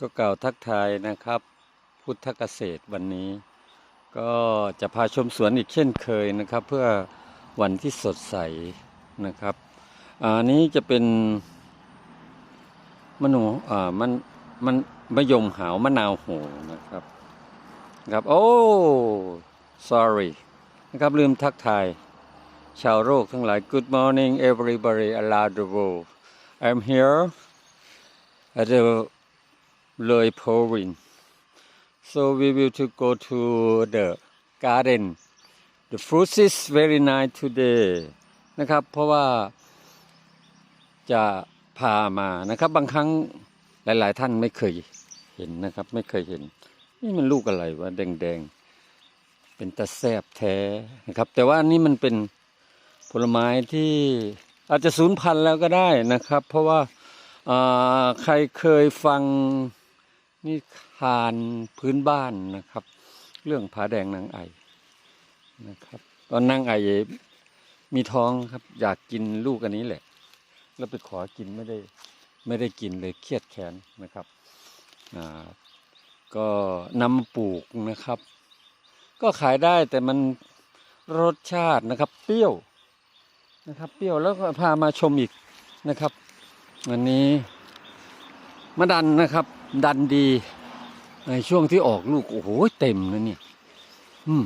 ก็กล่าวทักทายนะครับ พุทธเกษตรวันนี้ ก็จะพาชมสวนอีกเช่นเคยนะครับ เพื่อวันที่สดใสนะครับอันนี้จะเป็นมะนูอ่ามันมันมะยมหาวมะนาวโหนะครับครับโอ้ sorry นะครับลืมทักทาย ชาวโลกทั้งหลาย Good morning everybody around the world I'm here at the Loy Povin so we will to go to the garden the fruit is very nice today นะครับ เพราะว่าจะพามานะครับ บางครั้งหลาย ๆ ท่านไม่เคยเห็นนะครับ ไม่เคยเห็น นี่มันลูกอะไรวะแดง ๆ เป็นตะแซบแท้นะครับ แต่ว่านี่มันเป็นผลไม้ที่อาจจะสูญพันธุ์แล้วก็ได้นะครับ เพราะว่าอ่าใครเคยฟัง นิทานพื้นบ้านนะครับ เรื่องผาแดงนางไอนะครับ ตอนนางไอมีท้องครับ อยากกินลูกอันนี้แหละ แล้วไปขอกินไม่ได้ไม่ได้กินเลยเครียดแค้นนะครับอ่าก็นำปลูกนะครับ ก็ขายได้แต่มันรสชาตินะครับ เปรี้ยวนะครับ เปรี้ยวแล้วก็พามาชมอีกนะครับ วันนี้ มาดันนะครับ ดันดี ในช่วงที่ออกลูก โอ้โห เต็มนะเนี่ย อืม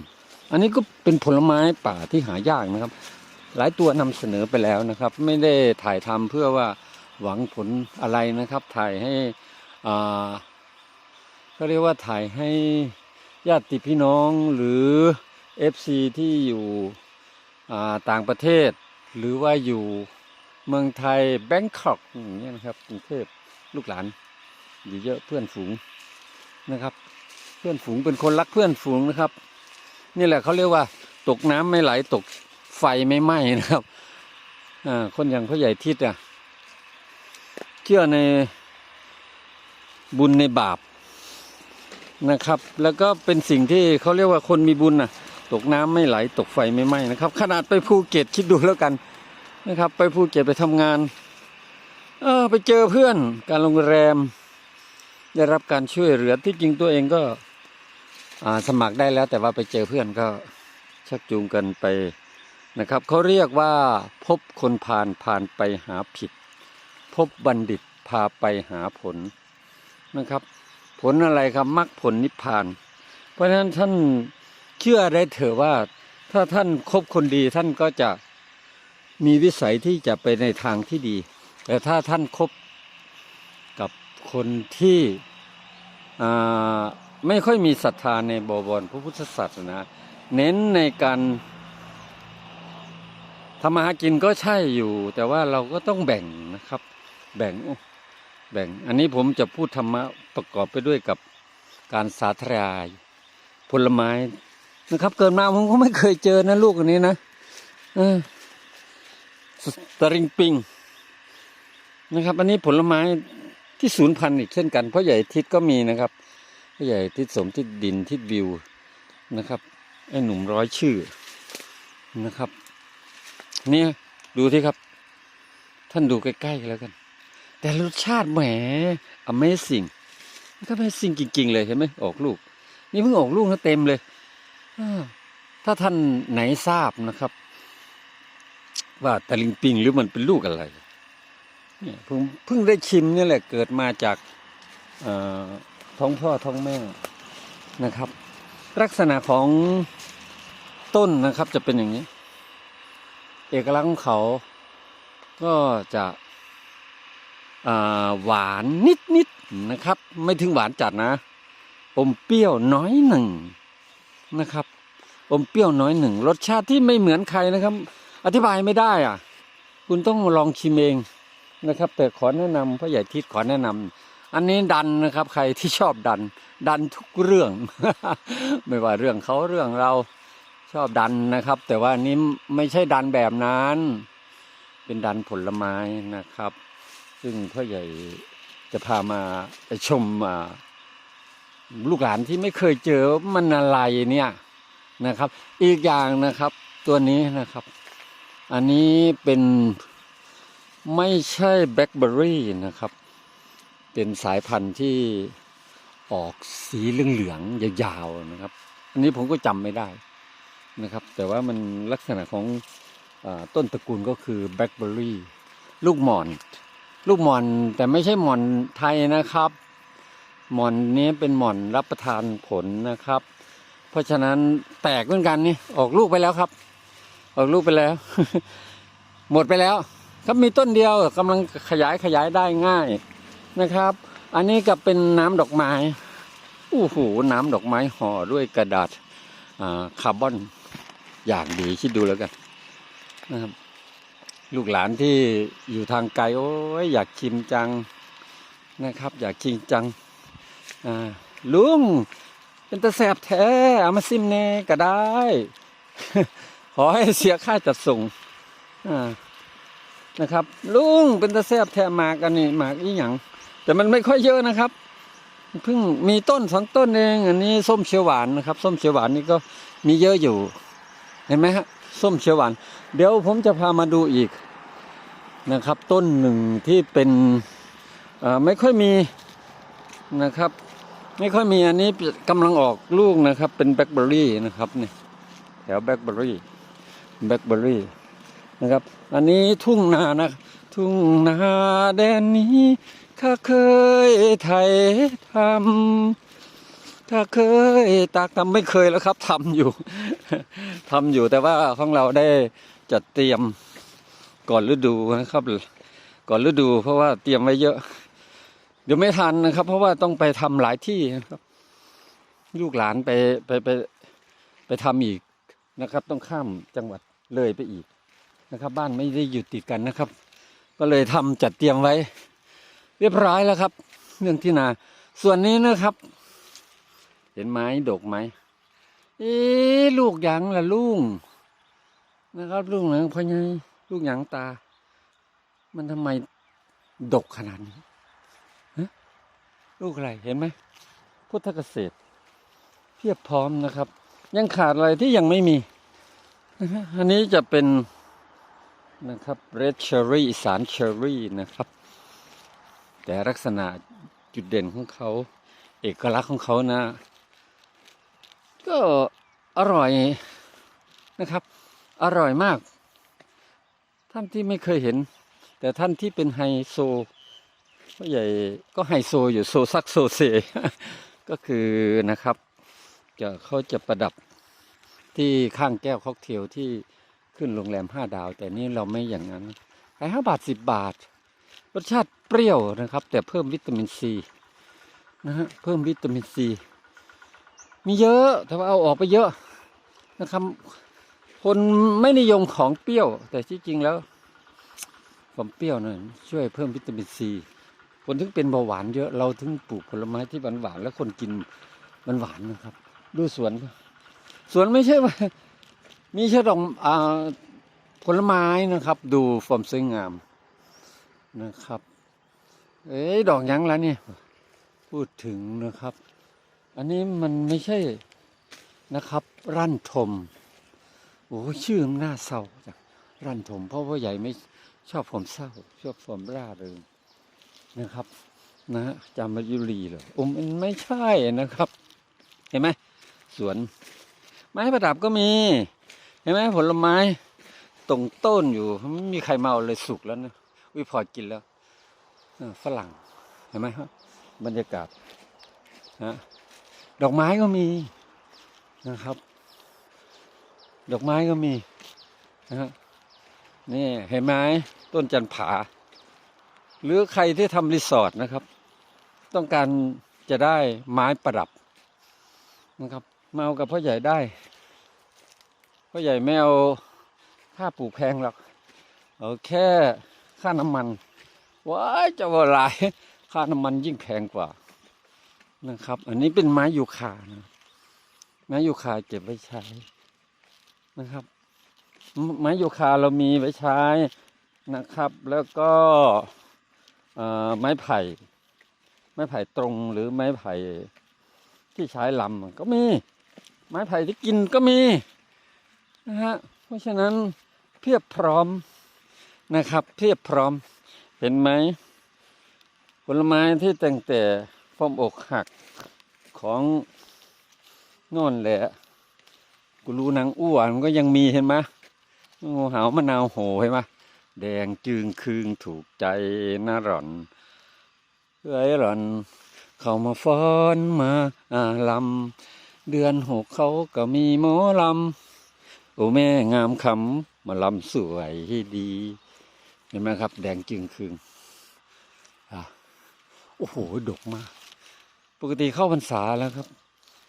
อันนี้ก็เป็นผลไม้ป่าที่หายากนะครับ หลายตัวนำเสนอไปแล้วนะครับ ไม่ได้ถ่ายทำเพื่อว่าหวังผลอะไรนะครับ ถ่ายให้อ่าก็เรียกว่าถ่ายให้ญาติพี่น้องหรือ FC ที่อยู่ต่างประเทศ หรือว่าอยู่เมืองไทยแบงคอกอย่างเงี้ยนะครับกรุงเทพ ลูกหลานอยู่เยอะเพื่อนฝูงนะครับ เพื่อนฝูงเป็นคนรักเพื่อนฝูงนะครับ นี่แหละเขาเรียกว่า ตกน้ำไม่ไหลตกไฟไม่ไหม้นะครับอ่าคนอย่างพ่อใหญ่ทิศอะเชื่อในบุญในบาปนะครับ แล้วก็เป็นสิ่งที่เขาเรียกว่าคนมีบุญน่ะ ตกน้ำไม่ไหลตกไฟไม่ไหม้นะครับ ขนาดไปภูเก็ตคิดดูแล้วกันนะครับ ไปภูเก็ตไปทำงาน เออไปเจอเพื่อนการโรงแรม ได้รับการช่วยเหลือที่จริงตัวเองก็อ่าสมัครได้แล้ว แต่ว่าไปเจอเพื่อนก็ชักจูงกันไปนะครับเขาเรียกว่าพบคนผ่านผ่านไปหาผิด พบบัณฑิตพาไปหาผลนะครับ ผลอะไรครับมรรคผลนิพพาน เพราะฉะนั้นท่านเชื่อได้เถอะว่า ถ้าท่านคบคนดีท่านก็จะมีวิสัยที่จะไปในทางที่ดี แต่ถ้าท่านคบกับคนที่ไม่ค่อยมีศรัทธาในบวรพระพุทธศาสนา เน้นในการทำมาหากินก็ใช่อยู่ แต่ว่าเราก็ต้องแบ่งนะครับ แบ่งแบ่ง อันนี้ผมจะพูดธรรมะประกอบไปด้วยกับการสาธยายผลไม้นะครับ เกิดมาผมก็ไม่เคยเจอนะลูกอันนี้นะออสตริงปิง นะครับ อันนี้ผลไม้ที่ศูนย์พันธุ์อีกเช่นกัน เพราะใหญ่ทิศก็มีนะครับผู้ใหญ่ทิศสมทิศดินทิศวิวนะครับไอ้หนุ่มร้อยชื่อนะครับ เนี่ยดูที่ครับ ท่านดูใกล้ๆแล้วกัน แต่รสชาติแหม Amazing ก็ Amazing จริง ๆ เลยเห็นไหมออกลูก นี่เพิ่งออกลูกนะเต็มเลยถ้าท่านไหนทราบนะครับ ว่าตะลิงปิงหรือมันเป็นลูกอะไร นี่ผมเพิ่งได้ชิมนี่แหละเกิดมาจากท้องพ่อท้องแม่นะครับ ลักษณะของต้นนะครับจะเป็นอย่างนี้ เอกลักษณ์ของเขาก็จะหวานนิดนิดนะครับ ไม่ถึงหวานจัดนะ อมเปรี้ยวน้อยหนึ่งนะครับ อมเปรี้ยวน้อยหนึ่งรสชาติที่ไม่เหมือนใครนะครับ อธิบายไม่ได้อะ คุณต้องลองชิมเอง นะครับ แต่ขอแนะนำพ่อใหญ่ทิศขอแนะนำอันนี้ดันนะครับ ใครที่ชอบดัน ดันทุกเรื่อง ไม่ว่าเรื่องเขาเรื่องเราชอบดันนะครับ แต่ว่านี้ไม่ใช่ดันแบบนั้น เป็นดันผลไม้นะครับ ซึ่งพ่อใหญ่จะพามาชมลูกหลานที่ไม่เคยเจอมันอะไรเนี่ยนะครับ อีกอย่างนะครับ ตัวนี้นะครับ อันนี้เป็น ไม่ใช่แบล็คเบอร์รี่นะครับ เป็นสายพันธุ์ที่ออกสีเหลืองๆยาวๆนะครับ อันนี้ผมก็จำไม่ได้นะครับ แต่ว่ามันลักษณะของอต้นตระกูลก็คือแบล็คเบอร์รี่ลูกหมอน ลูกหมอนแต่ไม่ใช่หมอนไทยนะครับ หมอนนี้เป็นหมอนรับประทานผลนะครับ เพราะฉะนั้นแตกเหมือนกันนี่ออกลูกไปแล้วครับ ออกลูกไปแล้ว หมดไปแล้ว ครับมีต้นเดียวกำลังขยายขยายได้ง่ายนะครับ อันนี้ก็เป็นน้ำดอกไม้โอ้โหน้ำดอกไม้ห่อด้วยกระดาษอ่าคาร์บอนอย่างดีคิดดูแล้วกันนะครับ ลูกหลานที่อยู่ทางไกลโอ้ยอยากชิมจังนะครับ อยากชิมจังอ่าลุงเป็นตะแสบแท้เอามาซิมแน่ก็ได้ ขอให้เสียค่าจัดส่งอ่า นะครับ ลุงเป็นตะแสบแท้หมากอันนี้หมากอีหยังแต่มันไม่ค่อยเยอะนะครับเพิ่งมีต้นสองต้นเองอันนี้ส้มเขียวหวานนะครับ ส้มเขียวหวานนี่ก็มีเยอะอยู่ เห็นไหมฮะส้มเขียวหวาน เดี๋ยวผมจะพามาดูอีกนะครับ ต้นหนึ่งที่เป็นไม่ค่อยมีนะครับ ไม่ค่อยมีอันนี้กำลังออกลูกนะครับ เป็นแบล็คเบอร์รี่นะครับนี่แถวแบล็คเบอร์รี่แบล็คเบอร์รี่ นะครับ อันนี้ทุ่งนานะ ทุ่งนาแดนนี้ข้าเคยไถทำถ้าเคยตากทำไม่เคยแล้วครับทำอยู่ทำอยู่แต่ว่าของเราได้จัดเตรียมก่อนฤดูนะครับ ก่อนฤดู เพราะว่าเตรียมไว้เยอะ เดี๋ยวไม่ทันนะครับ เพราะว่าต้องไปทำหลายที่นะครับ ลูกหลานไปไปไปไปทำอีกนะครับ ต้องข้ามจังหวัดเลยไปอีก นะครับ บ้านไม่ได้อยู่ติดกันนะครับ ก็เลยทำจัดเตรียมไว้ เรียบร้อยแล้วครับ เรื่องที่นา ส่วนนี้นะครับ เห็นไหมดกไหมเอ๊ลูกหยังล่ะลุงนะครับลูกหยังพ่อใหญ่ลูกหยังตา มันทำไมดกขนาดนี้ลูกอะไรเห็นไหมพุทธเกษตร เพียบพร้อมนะครับ ยังขาดอะไรที่ยังไม่มีนะฮะอันนี้จะเป็น นะครับเรดเชอรี่สารเชอรี่นะครับ แต่ลักษณะจุดเด่นของเขาเอกลักษณ์ของเขานะ ก็อร่อยนะครับ อร่อยมาก ท่านที่ไม่เคยเห็น แต่ท่านที่เป็นไฮโซใหญ่ก็ไฮโซอยู่โซซักโซเซก็คือนะครับจะเขาจะประดับที่ข้างแก้วค็อกเทลที่ ขึ้นโรงแรมห้าดาว แต่นี่เราไม่อย่างนั้นขายห้าบาทสิบบาท รสชาติเปรี้ยวนะครับ แต่เพิ่มวิตามินซีนะฮะเพิ่มวิตามินซีมีเยอะแต่ว่าเอาออกไปเยอะนะครับ คนไม่นิยมของเปรี้ยว แต่ที่จริงแล้วความเปรี้ยวนั่นช่วยเพิ่มวิตามินซีคนถึงเป็นเบาหวานเยอะเราถึงปลูกผลไม้ที่หวานหวานๆแล้วคนกินมันหวานนะครับ ดูสวน สวนไม่ใช่ว่า มีแค่ดอกอผลไม้นะครับ ดูความสวยงามนะครับ เอ้ดอกยังแล้วเนี่ยพูดถึงนะครับ อันนี้มันไม่ใช่นะครับ รั่นทมโอ้ชื่อมันน่าเศร้าจังรั่นทม เพราะว่าใหญ่ไม่ชอบผมเศร้า ชอบผมร่าเริงนะครับ นะจามายุรีเลยอ้มันไม่ใช่นะครับ เห็นไหมสวน ไม้ประดับก็มี เห็นไหมผลไม้ตรงต้นอยู่ไม่มีใครมาเอาเลยสุกแล้วนะวิพอกินแล้วฝรั่งเห็นไหมครับบรรยากาศนะดอกไม้ก็มีนะครับ ดอกไม้ก็มีนะฮะนี่เห็นไหมต้นจันผา หรือใครที่ทำรีสอร์ทนะครับ ต้องการจะได้ไม้ประดับนะครับ มาเอากับพ่อใหญ่ได้ พ่อใหญ่ไม่เอาค่าปลูกแพงหรอกเอาแค่ค่าน้ำมันว้ายจะว่าหลายค่าน้ำมันยิ่งแพงกว่านะครับ อันนี้เป็นไม้ยูคานะไม้ยูคาเก็บไว้ใช้นะครับ ไม้ยูคาเรามีไว้ใช้นะครับ แล้วก็อ่อไม้ไผ่ ไม้ไผ่ตรงหรือไม้ไผ่ที่ใช้ลำก็มี ไม้ไผ่ที่กินก็มี นะฮะเพราะฉะนั้นเพียบพร้อมนะครับ เพียบพร้อมเห็นไหมผลไม้ที่ตั้งแต่พ่อมอกหักของน่นแหละกูรู้นางอ้วนมันก็ยังมีเห็นไหมงูหาวมะนาวโหเห็นไหมแดงจึงคืงถูกใจน่าหร่อนเอ้ยหร่อน เขามาฟ้อนมาอาลำเดือนหกเขาก็มีหมอลำ โอ้แม่งามคำมาลำสวยดี เห็นไหมครับ แดงจึงคืงอะโอ้โห ดกมาก ปกติเข้าพรรษาแล้วครับ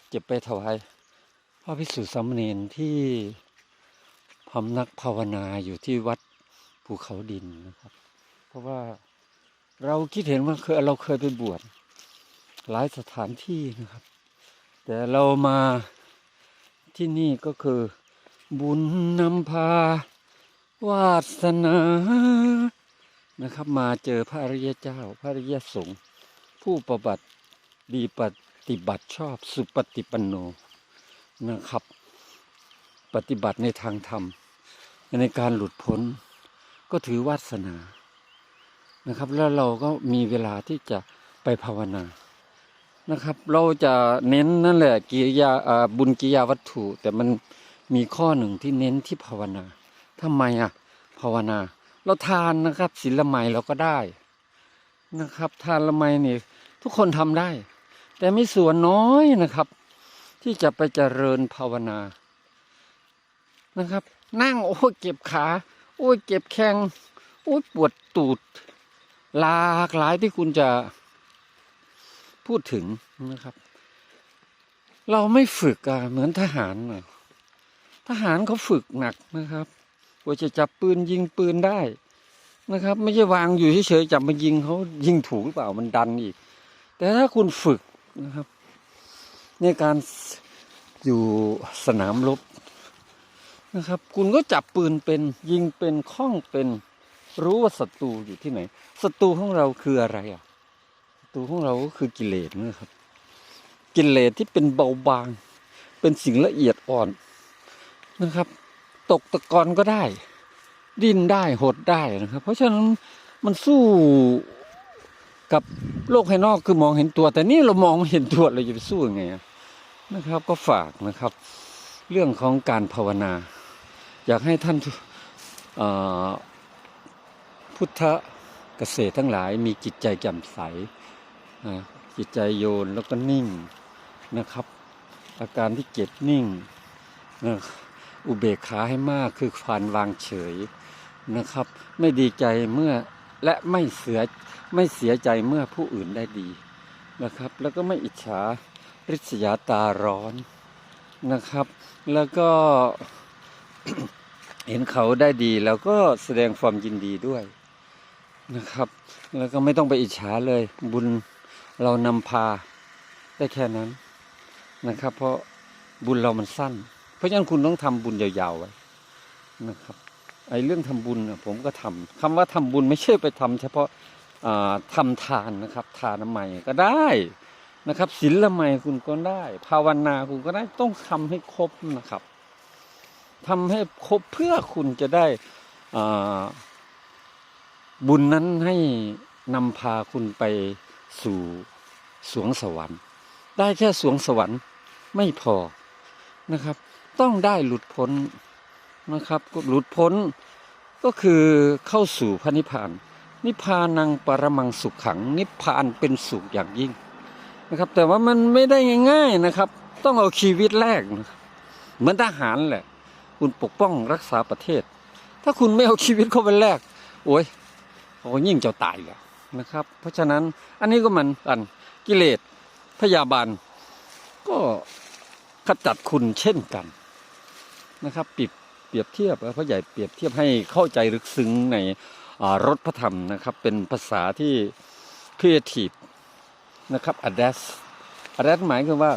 เก็บไปถวายพระพิสุสามเณรที่พำนักภาวนาอยู่ที่วัดภูเขาดินนะครับ เพราะว่าเราคิดเห็นว่าเคยเราเคยไปบวชหลายสถานที่นะครับ แต่เรามาที่นี่ก็คือ บุญนำพา วาสนานะครับ มาเจอพระอริยเจ้า พระอริยสงฆ์ผู้ประบัติดีปฏิบัติชอบสุปฏิปันโนนะครับ ปฏิบัติในทางธรรม ในการหลุดพ้นก็ถือวาสนานะครับ แล้วเราก็มีเวลาที่จะไปภาวนานะครับ เราจะเน้นนั่นแหละกิริยาบุญกิริยาวัตถุ แต่มัน มีข้อหนึ่งที่เน้นที่ภาวนาทำไมอะ ภาวนา เราทานนะครับศีลไมเราก็ได้นะครับ ทานละไมนี่ทุกคนทำได้ แต่ไมีส่วนน้อยนะครับ ที่จะไปเจริญภาวนานะครับ นั่งโอ้ยเก็บขา โอ้ยเก็บแข้งโอ้ยปวดตูดหลากหลายที่คุณจะพูดถึงนะครับ เราไม่ฝึกอะเหมือนทหารอะ ทหารเขาฝึกหนักนะครับกว่าจะจับปืนยิงปืนได้นะครับ ไม่ใช่วางอยู่เฉยๆจับมายิงเขายิงถูกหรือเปล่ามันดันอีก แต่ถ้าคุณฝึกนะครับ ในการอยู่สนามรบนะครับ คุณก็จับปืนเป็นยิงเป็นคล้องเป็นรู้ว่าศัตรูอยู่ที่ไหนศัตรูของเราคืออะไรอะศัตรูของเราก็คือกิเลสนะครับ กิเลสที่เป็นเบาบาง เป็นสิ่งละเอียดอ่อน นะครับ ตกตะกอนก็ได้ ดิ้นได้หดได้นะครับ เพราะฉะนั้นมันสู้กับโลกภายนอกคือมองเห็นตัว แต่นี่เรามองไม่เห็นตัวเราจะไปสู้ยังไงนะครับ ก็ฝากนะครับ เรื่องของการภาวนา อยากให้ท่านพุทธเกษตรทั้งหลายมีจิตใจแจ่มใสจิตใจโยนแล้วก็นิ่งนะครับ อาการที่เก็บนิ่งนะ อุเบกขาให้มากคือความวางเฉยนะครับ ไม่ดีใจเมื่อและไม่เสียไม่เสียใจเมื่อผู้อื่นได้ดีนะครับ แล้วก็ไม่อิจฉาริษยาตาร้อนนะครับ แล้วก็เห็นเขาได้ดีแล้วก็แสดงความยินดีด้วยนะครับ แล้วก็ไม่ต้องไปอิจฉาเลย บุญเรานำพาได้แค่นั้นนะครับ เพราะบุญเรามันสั้น เพราะฉะนั้นคุณต้องทำบุญยาวๆไว้นะครับไอ้เรื่องทำบุญผมก็ทำคำว่าทำบุญไม่ใช่ไปทำเฉพาะอ่าทำทานนะครับ ทานใหม่ก็ได้นะครับศีลละไมคุณก็ได้ ภาวนาคุณก็ได้ต้องทำให้ครบนะครับทำให้ครบเพื่อคุณจะได้บุญนั้นให้นำพาคุณไปสู่สวงสวรรค์ ได้แค่สวงสวรรค์ไม่พอนะครับ ต้องได้หลุดพ้นนะครับหลุดพ้นก็คือเข้าสู่พระนิพพาน นิพพานังปรมังสุขขัง นิพพานเป็นสุขอย่างยิ่งนะครับ แต่ว่ามันไม่ได้ง่ายๆนะครับ ต้องเอาชีวิตแรกนะเหมือนทหารแหละ คุณปกป้องรักษาประเทศ ถ้าคุณไม่เอาชีวิตเข้าไปแลกโอ้ยเขายิ่งจะตายแล้วนะครับ เพราะฉะนั้นอันนี้ก็มันกันกิเลสพยาบาลก็ขจัดคุณเช่นกัน นะครับปิดเปรียบเทียบพระใหญ่เปรียบเทียบให้เข้าใจลึกซึ้งในรถพระธรรมนะครับ เป็นภาษาที่ครีเอทีฟนะครับ address address หมายคือว่า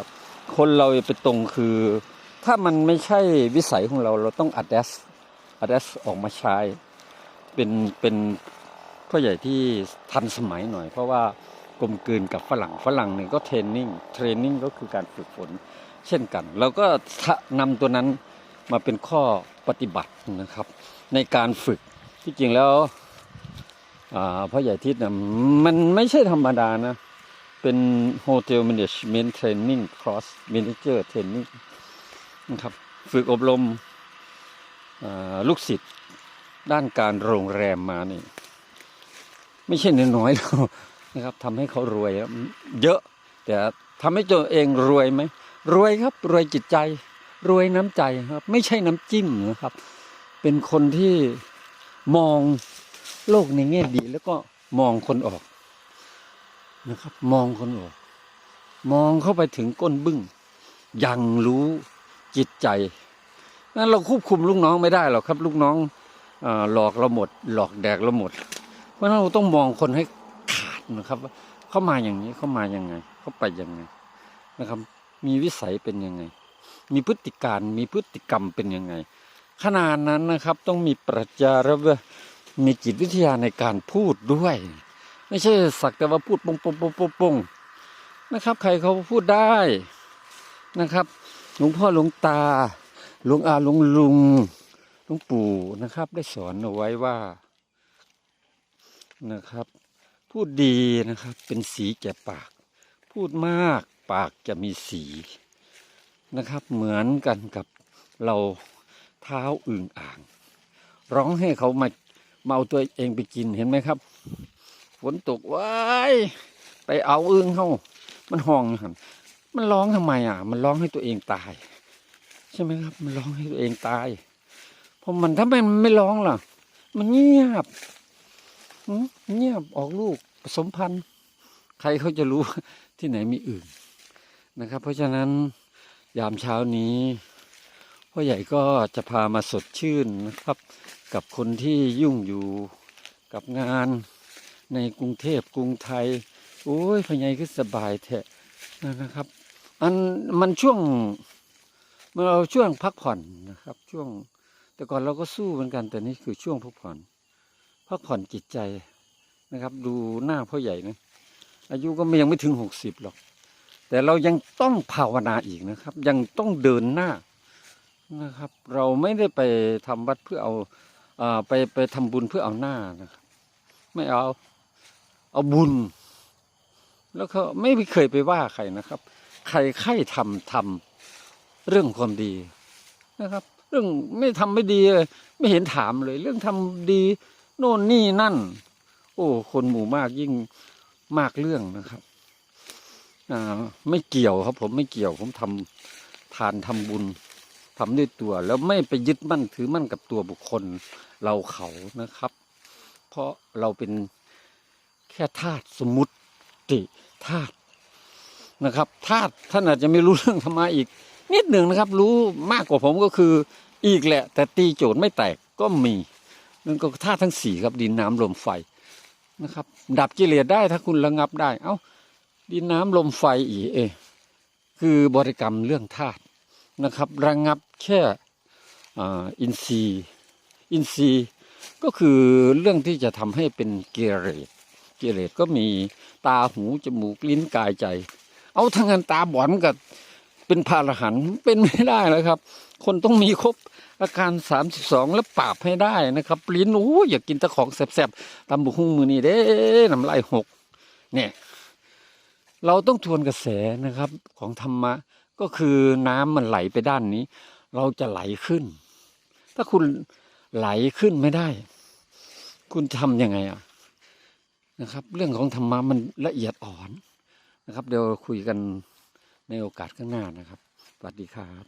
คนเราไปตรงคือ ถ้ามันไม่ใช่วิสัยของเราเราต้อง address address ออกมาใช้เป็นเป็นพ่อใหญ่ที่ทันสมัยหน่อย เพราะว่ากลมกลืนกับฝรั่งฝรั่งเนี่ยก็เทรนนิ่งเทรนนิ่งก็คือการฝึกฝนเช่นกันเราก็นำตัวนั้น มาเป็นข้อปฏิบัตินะครับ ในการฝึกที่จริงแล้วพ่อใหญ่ทิศนะมันไม่ใช่ธรรมดานะ เป็นโฮเทล a ม a g เมน t ์เทรนนิ่งครอส a ม a เจอร์เทรนนิ่งนะครับฝึกอบรมลูกศิษย์ด้านการโรงแรมมานี่ ไม่ใช่น้อยๆหรอกนะครับทำให้เขารวยเยอะ แต่ทำให้ตัวเองรวยไหมรวยครับรวยจิตใจ รวยน้ำใจครับ ไม่ใช่น้ำจิ้มนะครับ เป็นคนที่มองโลกในแง่ดี แล้วก็มองคนออกนะครับ มองคนออก มองเข้าไปถึงก้นบึ้งยังรู้จิตใจนั้นเราควบคุมลูกน้องไม่ได้หรอกครับ ลูกน้องอหลอกเราหมด หลอกแดกเราหมด เพราะนั้นเราต้องมองคนให้ขาดนะครับเขามาอย่างนี้เขามาอยังไงเขาไปอยังไงนะครับ มีวิสัยเป็นยังไง มีพฤติการมีพฤติกรรมเป็นยังไง ขนาดนั้นนะครับต้องมีปรัชญาและมีจิตวิทยาในการพูดด้วย ไม่ใช่สักแต่ว่าพูดปงปงปงปงปงนะครับ ใครเขาพูดได้นะครับหลวงพ่อหลวงตาหลวงอาหลวงลุงหลวงปู่นะครับ ได้สอนเอาไว้ว่านะครับ พูดดีนะครับเป็นสีแก่ปาก พูดมากปากจะมีสี นะครับ เหมือนกันกับเราเท้าอึ่งอ่าง ร้องให้เขามาเมาเอาตัวเองไปกินเห็นไหมครับฝนตกว้ายไปเอาอึ่งเขามันห้องหันมันร้องทำไมอะ มันร้องให้ตัวเองตาย ใช่ไหมครับ มันร้องให้ตัวเองตายเพราะมันถ้ามันไม่ร้องล่ะ มันเงียบเงียบออกลูกผสมพันธุ์ ใครเขาจะรู้ที่ไหนมีอื่นนะครับ เพราะฉะนั้น ยามเช้านี้พ่อใหญ่ก็จะพามาสดชื่นนะครับ กับคนที่ยุ่งอยู่กับงานในกรุงเทพกรุงไทย โอ้ยพ่อใหญ่ก็สบายแท้นะครับ อันมันช่วงมันเราช่วงพักผ่อนนะครับ ช่วงแต่ก่อนเราก็สู้เหมือนกัน แต่นี่คือช่วงพักผ่อนพักผ่อนจิตใจนะครับ ดูหน้าพ่อใหญ่นะอายุก็ยังไม่ถึงหกสิบหรอก แต่เรายังต้องภาวนาอีกนะครับ ยังต้องเดินหน้านะครับ เราไม่ได้ไปทำวัดเพื่อเอาอไปไปทำบุญเพื่อเอาหน้านะครับ ไม่เอาเอาบุญ แล้วก็ไม่เคยไปว่าใครนะครับ ใครใครทำทำเรื่องความดีนะครับ เรื่องไม่ทำไม่ดีไม่เห็นถามเลย เรื่องทำดีโน่นนี่นั่น โอ้คนหมู่มากยิ่งมากเรื่องนะครับ ไม่เกี่ยวครับ ผมไม่เกี่ยว ผมทำทานทำบุญทำด้วยตัว แล้วไม่ไปยึดมั่นถือมั่นกับตัวบุคคลเราเขานะครับ เพราะเราเป็นแค่ธาตุสมมุติธาตุนะครับธาตุท่านอาจจะไม่รู้เรื่องธรรมะอีก นิดหนึ่งนะครับ รู้มากกว่าผมก็คืออีกแหละ แต่ตีโจทย์ไม่แตกก็มีนั่นก็ธาตุทั้งสี่ครับดินน้ำลมไฟนะครับ ดับกิเลสได้ถ้าคุณระงับได้ เอ้า ดินน้ำลมไฟอีเอ คือบริกรรมเรื่องธาตุนะครับ ระงับแค่อินทรีย์อินทรีย์ก็คือเรื่องที่จะทำให้เป็นเกเรตเกเรตก็มีตาหูจมูกลิ้นกายใจ เอาทั้งงานตาบอดมันกับเป็นพาหหันเป็นไม่ได้แล้วครับ คนต้องมีครบอาการสามสิบสองแล้วปราบให้ได้นะครับ ลิ้นโอ้ยอยากกินตะของแสบๆตำบุกหุ้งมือนี่เด้น้ำลายหกเนี่ย เราต้องทวนกระแสนะครับของธรรมะก็คือน้ำมันไหลไปด้านนี้ เราจะไหลขึ้น ถ้าคุณไหลขึ้นไม่ได้ คุณทำยังไงอะนะครับ เรื่องของธรรมะมันละเอียดอ่อนนะครับ เดี๋ยวคุยกันในโอกาสข้างหน้านะครับสวัสดีครับ